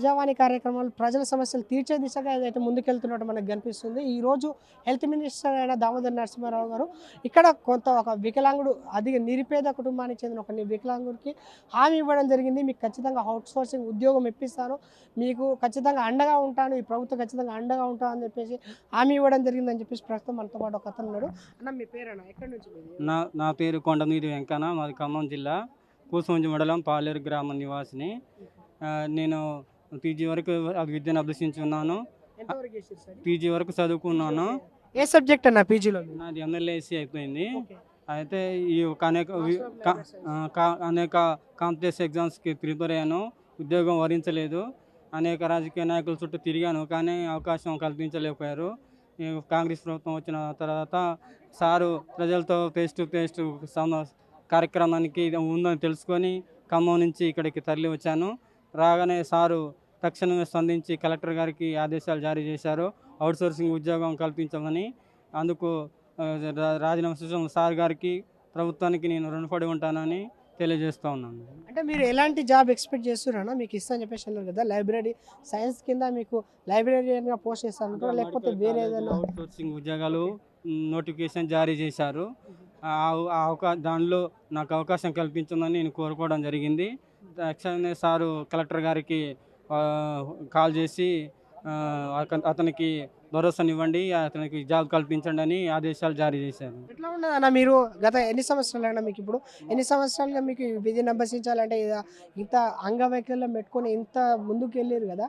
ప్రజావాణి కార్యక్రమాలు ప్రజల సమస్యలు తీర్చే దిశగా ఏదైతే ముందుకెళ్తున్నట్టు మనకు కనిపిస్తుంది ఈ రోజు హెల్త్ మినిస్టర్ అయిన దామోదర్ నరసింహారావు గారు ఇక్కడ కొంత ఒక వికలాంగుడు అది నిరుపేద కుటుంబానికి చెందిన ఒక వికలాంగుడికి హామీ ఇవ్వడం జరిగింది. మీకు ఖచ్చితంగా అవుట్ సోర్సింగ్ ఉద్యోగం ఇప్పిస్తాను. మీకు ఖచ్చితంగా అండగా ఉంటాను. ఈ ప్రభుత్వం ఖచ్చితంగా అండగా ఉంటాను అని చెప్పేసి హామీ ఇవ్వడం జరిగిందని చెప్పేసి ప్రస్తుతం మనతో పాటు ఒక అతను ఉన్నాడు. అన్న మీ పేరేనా? ఎక్కడి నుంచి? నా నా పేరు కొండమీది వెంకన్న. మాది ఖమ్మం జిల్లా కూసుమంజి మండలం పాలేరు గ్రామం నివాసిని. నేను పీజీ వరకు విద్యను అభ్యసించున్నాను. పీజీ వరకు చదువుకున్నాను. ఏ సబ్జెక్ట్ అన్న పీజీలో? నాది ఎమ్మెల్యేసి అయిపోయింది. అయితే ఈ ఒక అనేక అనేక కాంపిటేటివ్ ఎగ్జామ్స్కి ప్రిపేర్ అయ్యాను. ఉద్యోగం వరించలేదు. అనేక రాజకీయ నాయకుల చుట్టూ తిరిగాను కానీ అవకాశం కల్పించలేకపోయారు. కాంగ్రెస్ ప్రభుత్వం వచ్చిన తర్వాత సారు ప్రజలతో ఫేస్ టు ఫేస్ కార్యక్రమానికి ఉందని తెలుసుకొని ఖమ్మం నుంచి ఇక్కడికి తరలి వచ్చాను రాగానే సారు తక్షణమే స్పందించి కలెక్టర్ గారికి ఆదేశాలు జారీ చేశారు. అవుట్సోర్సింగ్ ఉద్యోగం కల్పించమని అందుకు రాజీనామా చేసిన సార్ గారికి ప్రభుత్వానికి నేను రుణపడి ఉంటానని తెలియజేస్తూ ఉన్నాను. అంటే మీరు ఎలాంటి జాబ్ ఎక్స్పెక్ట్ చేస్తున్నారన్నా? మీకు ఇస్తాను చెప్పేసి అన్నారు కదా లైబ్రరీ సైన్స్ కింద మీకు లైబ్రరీగా పోస్ట్ చేస్తాను లేకపోతే వేరే ఏదైనా? అవుట్సోర్సింగ్ ఉద్యోగాలు నోటిఫికేషన్ జారీ చేశారు. అవకా దానిలో నాకు అవకాశం కల్పించమని నేను కోరుకోవడం జరిగింది. తక్షణమే సారు కలెక్టర్ గారికి కాల్ చేసి అతనికి భరోసానివ్వండి అతనికి జాబ్ కల్పించండి అని ఆదేశాలు జారీ చేశారు. ఎట్లా ఉన్నది అన్న మీరు? గత ఎన్ని సంవత్సరాలైనా మీకు ఇప్పుడు? ఎన్ని సంవత్సరాలుగా మీకు విధిని అభ్యసించాలంటే ఇంత అంగవైకల్యం పెట్టుకొని ఇంత ముందుకు వెళ్ళారు కదా?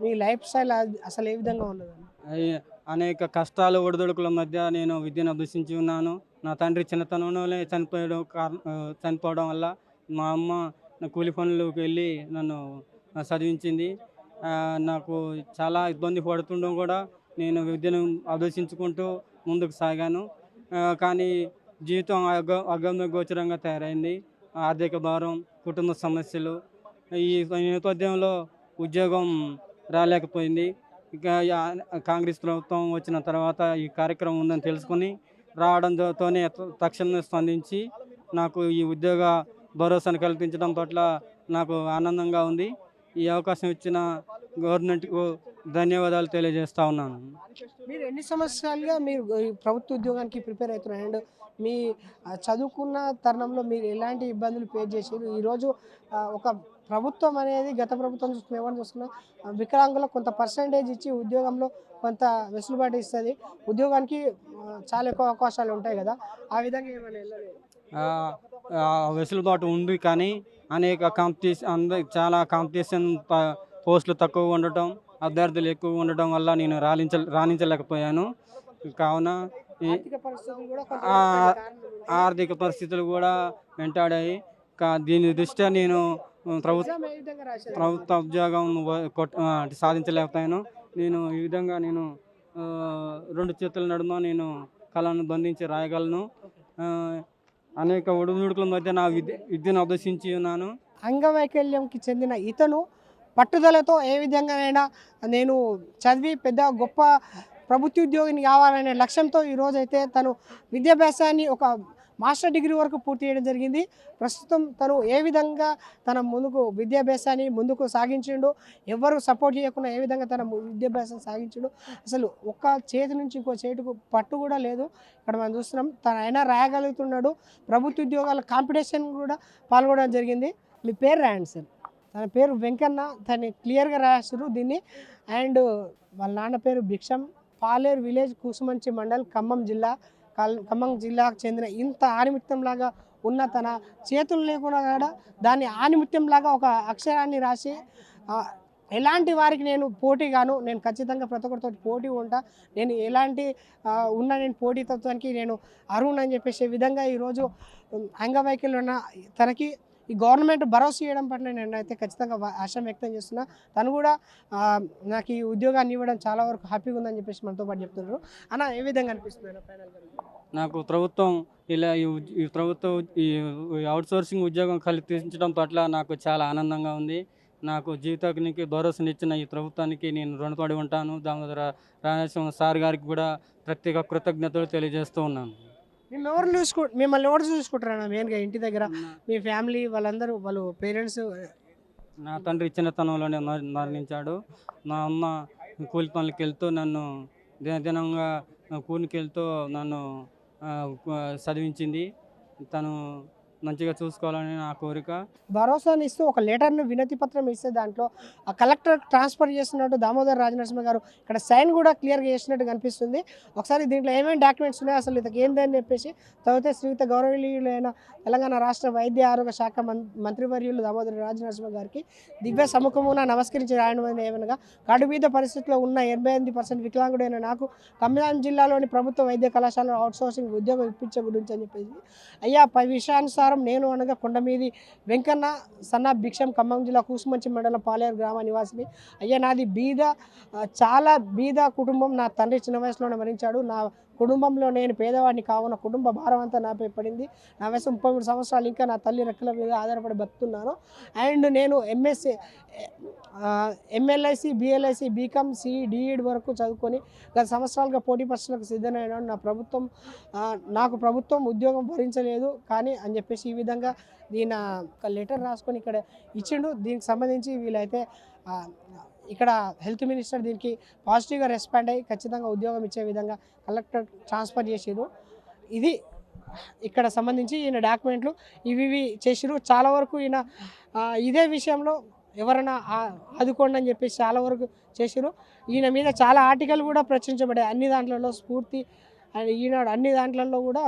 మీ లైఫ్ స్టైల్ అసలు ఏ విధంగా ఉన్నది అయ్య- అనేక కష్టాలు ఒడిదుడుకుల మధ్య నేను విద్యను అభ్యసించి ఉన్నాను. నా తండ్రి చిన్నతనంలోనే చనిపోయడం కారణ చనిపోవడం వల్ల మా అమ్మ నా కూలి పనులకు వెళ్ళి నన్ను చదివించింది. నాకు చాలా ఇబ్బంది పడుతుండడం కూడా నేను విద్యను అభ్యసించుకుంటూ ముందుకు సాగాను. కానీ జీవితం అగ అగమ్య గోచరంగా తయారైంది. ఆర్థిక భారం కుటుంబ సమస్యలు ఈ నేపథ్యంలో ఉద్యోగం రాలేకపోయింది. ఇక కాంగ్రెస్ ప్రభుత్వం వచ్చిన తర్వాత ఈ కార్యక్రమం ఉందని తెలుసుకొని రావడంతోనే తక్షణమే స్పందించి నాకు ఈ ఉద్యోగ భరోసాను కల్పించడం పట్ల నాకు ఆనందంగా ఉంది. ఈ అవకాశం ఇచ్చిన గవర్నమెంట్కు ధన్యవాదాలు తెలియజేస్తా ఉన్నాను. మీరు ఎన్ని సంవత్సరాలుగా మీరు ప్రభుత్వ ఉద్యోగానికి ప్రిపేర్ అవుతున్నారు? అండ్ మీ చదువుకున్న తరుణంలో మీరు ఎలాంటి ఇబ్బందులు ఫేస్ చేసారు ఈరోజు ఒక ప్రభుత్వం అనేది గత ప్రభుత్వం చూసుకున్న ఎవరు చూసుకున్నా వికలాంగులకు కొంత పర్సంటేజ్ ఇచ్చి ఉద్యోగంలో కొంత వెసులుబాటు ఇస్తుంది. ఉద్యోగానికి చాలా ఎక్కువ అవకాశాలు ఉంటాయి కదా. ఆ విధంగా ఏమైనా వెసులుబాటు ఉంది కానీ అనేక కాంపిటీషన్ అంద చాలా కాంపిటీషన్ పోస్టులు తక్కువ ఉండటం అభ్యర్థులు ఎక్కువ ఉండటం వల్ల నేను రాణించ రాణించలేకపోయాను. కావున ఈ ఆర్థిక పరిస్థితులు కూడా వెంటాడాయి. కా దీని దృష్ట్యా నేను ప్రభుత్వ? ప్రభుత్వ ఉద్యోగం సాధించలేకపోయాను. నేను ఈ విధంగా నేను రెండు చేతుల నడుమ నేను కళను బంధించి రాయగలను. అనేక ఒడిదుడుకుల మధ్య నా విద్య విద్యను అభ్యసించి ఉన్నాను. అంగవైకల్యంకి చెందిన ఇతను పట్టుదలతో ఏ విధంగానైనా నేను చదివి పెద్ద గొప్ప ప్రభుత్వ ఉద్యోగిని కావాలనే లక్ష్యంతో ఈరోజైతే తను విద్యాభ్యాసాన్ని ఒక మాస్టర్ డిగ్రీ వరకు పూర్తి చేయడం జరిగింది. ప్రస్తుతం తను ఏ విధంగా తన ముందుకు విద్యాభ్యాసాన్ని ముందుకు సాగించిండు ఎవరు సపోర్ట్ చేయకుండా ఏ విధంగా తన ము- విద్యాభ్యాసం సాగించిండు అసలు ఒక్క చేతి నుంచి ఇంకో చేతికి పట్టు కూడా లేదు. ఇక్కడ మనం చూస్తున్నాం తన అయినా రాయగలుగుతున్నాడు. ప్రభుత్వ ఉద్యోగాల కాంపిటీషన్ కూడా పాల్గొనడం జరిగింది. మీ పేరు రాయండి సార్. తన పేరు వెంకన్న తను క్లియర్గా రాశారు దీన్ని. అండ్ వాళ్ళ నాన్న పేరు భిక్షం. పాలేరు విలేజ్ కూసుమంచి మండల్ ఖమ్మం జిల్లా. ఖమ్మం జిల్లాకు చెందిన ఇంత ఆనిమిత్యంలాగా ఉన్న తన చేతులు లేకుండా కూడా దాన్ని ఆనిమిత్యంలాగా ఒక అక్షరాన్ని రాసి ఎలాంటి వారికి నేను పోటీగాను నేను ఖచ్చితంగా ప్రతి ఒక్కరితో పోటీ ఉంటా నేను ఎలాంటి ఉన్న నేను పోటీతత్వానికి నేను అర్హునని చెప్పేసే విధంగా ఈరోజు అంగవైకల్యం ఉన్న తనకి ఈ గవర్నమెంట్ భరోసా చేయడం పట్ల నేను అయితే ఖచ్చితంగా ఆశం వ్యక్తం చేస్తున్నా. తను కూడా నాకు ఈ ఉద్యోగాన్ని ఇవ్వడం చాలా వరకు హ్యాపీగా ఉందని చెప్పేసి మనతో పాటు చెప్తున్నారు. అన్న ఏ విధంగా అనిపిస్తుంది నాకు ప్రభుత్వం ఇలా ఈ ప్రభుత్వం ఈ అవుట్సోర్సింగ్ ఉద్యోగం కల్పించడం పట్ల నాకు చాలా ఆనందంగా ఉంది. నాకు జీవితానికి భరోసానిచ్చిన ఈ ప్రభుత్వానికి నేను రుణపడి ఉంటాను. దామోదర రాజేశ్వర సార్ గారికి కూడా ప్రత్యేక కృతజ్ఞతలు తెలియజేస్తూ ఉన్నాను. మేము ఎవరు చూసుకు మిమ్మల్ని ఎవరు చూసుకుంటారన్న మెయిన్గా ఇంటి దగ్గర? మీ ఫ్యామిలీ వాళ్ళందరూ వాళ్ళు పేరెంట్స్ నా తండ్రి చిన్నతనంలోనే మర- మరణించాడు. మా అమ్మ కూలి పనులకు వెళ్తూ నన్ను దినదినంగా కూలికి వెళ్తూ నన్ను చదివించింది. తను మంచిగా చూసుకోవాలని నా కోరిక. భరోసాని ఇస్తూ ఒక లెటర్ను వినతి పత్రం ఇస్తే దాంట్లో ఆ కలెక్టర్ ట్రాన్స్ఫర్ చేస్తున్నట్టు దామోదర్ రాజనరసింహ గారు ఇక్కడ సైన్ కూడా క్లియర్గా చేసినట్టు కనిపిస్తుంది. ఒకసారి దీంట్లో ఏమేమి డాక్యుమెంట్స్ ఉన్నాయో అసలు ఇతనికి ఏందని చెప్పేసి తర్వాత శ్రీయుత గౌరవనీయులైన తెలంగాణ రాష్ట్ర వైద్య ఆరోగ్య శాఖ మంత్రివర్యులు దామోదర్ రాజనరసింహ గారికి దివ్య సముఖమున నమస్కరించి రాయడం ఏమనగా కడుబీద పరిస్థితిలో ఉన్న ఎనభై ఎనిమిది పర్సెంట్ వికలాంగుడైన నాకు ఖమ్మం జిల్లాలోని ప్రభుత్వ వైద్య కళాశాలలో అవుట్సోర్సింగ్ ఉద్యోగం ఇప్పించే గురించి అని చెప్పేసి అయ్యా పై విషయానుసారం నేను అనగా కొండమీది వెంకన్న సన్న భిక్షం ఖమ్మం జిల్లా కూసుమంచి మండలం పాలేరు గ్రామ నివాసిని. అయ్యా నాది బీద చాలా బీద కుటుంబం. నా తండ్రి చిన్న వయసులోనే మరణించాడు. నా కుటుంబంలో నేను పేదవాడిని కావున కుటుంబ భారం అంతా నాపై పడింది. నా వయసు ముప్పై మూడు సంవత్సరాలు ఇంకా నా తల్లి రెక్కల మీద ఆధారపడి బతుకుతున్నాను. అండ్ నేను MSc MLISc BLISc BCom CDED వరకు చదువుకొని గత సంవత్సరాలుగా పోటీ పరీక్షలకు సిద్ధమైనాను నా ప్రభుత్వం నాకు ప్రభుత్వం ఉద్యోగం భరించలేదు. కానీ అని చెప్పేసి ఈ విధంగా దీని ఒక లెటర్ రాసుకొని ఇక్కడ ఇచ్చిండు. దీనికి సంబంధించి వీళ్ళైతే ఇక్కడ హెల్త్ మినిస్టర్ దీనికి పాజిటివ్గా రెస్పాండ్ అయ్యి ఖచ్చితంగా ఉద్యోగం ఇచ్చే విధంగా కలెక్టర్ ట్రాన్స్ఫర్ చేసిరు ఇది ఇక్కడ సంబంధించి ఈయన డాక్యుమెంట్లు ఇవి ఇవి చేసిరు చాలా వరకు ఈయన ఇదే విషయంలో ఎవరైనా ఆదుకోండి అని చెప్పేసి చాలా వరకు చేసిరు ఈయన మీద చాలా ఆర్టికల్ కూడా ప్రచురించబడ్డాయి. అన్ని దాంట్లలో స్ఫూర్తి ఈనాడు అన్ని దాంట్లలో కూడా